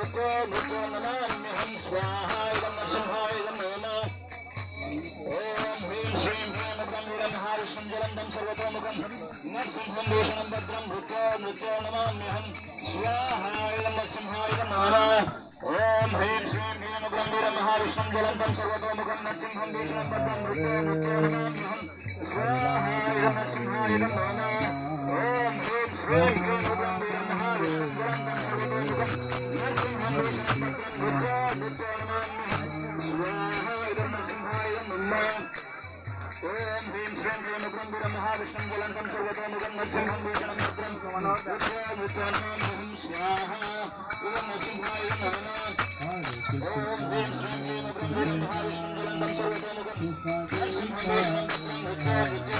मृतो मृतो नमाम्यहं स्वाहा इदं नृसिंहाय नमो ॐ ह्रीं श्रीं ह्रीमद्रं निरन्हारि सञ्जलन्दं सर्वतोमुखं नृसिंहं भूषणं भद्रं मृतो मृतो नमाम्यहं स्वाहा इदं नृसिंहाय नमः ॐ ह्रीं श्रीं ह्रीमद्रं निरन्हारिष्णं ज्वलन्तं सर्वतोमुखं नृसिंहं भूषणं भद्रं मृतो मृतो नमाम्यहं स्वाहा इदं नृसिंहाय नमः ॐ ह्रीं श्रीं ह्रीं ஓம் ஹ்ரீம் ஸ்ரீம் ரேணுபுரம் புரம் மகாவிஷ்ணம் புலங்கம் சர்வதோமுகம் நரசிம்ஹம் வீஷணம் நக்ரம் வித்வாம் ஸ்வாஹா ஓம் நரசிம்ஹாய நம ஓம் ஹ்ரீம் ஸ்ரீம் ரேணுபுரம் புரம் மகாவிஷ்ணம் புலங்கம் சர்வதோமுகம் நரசிம்ஹம் வீஷணம்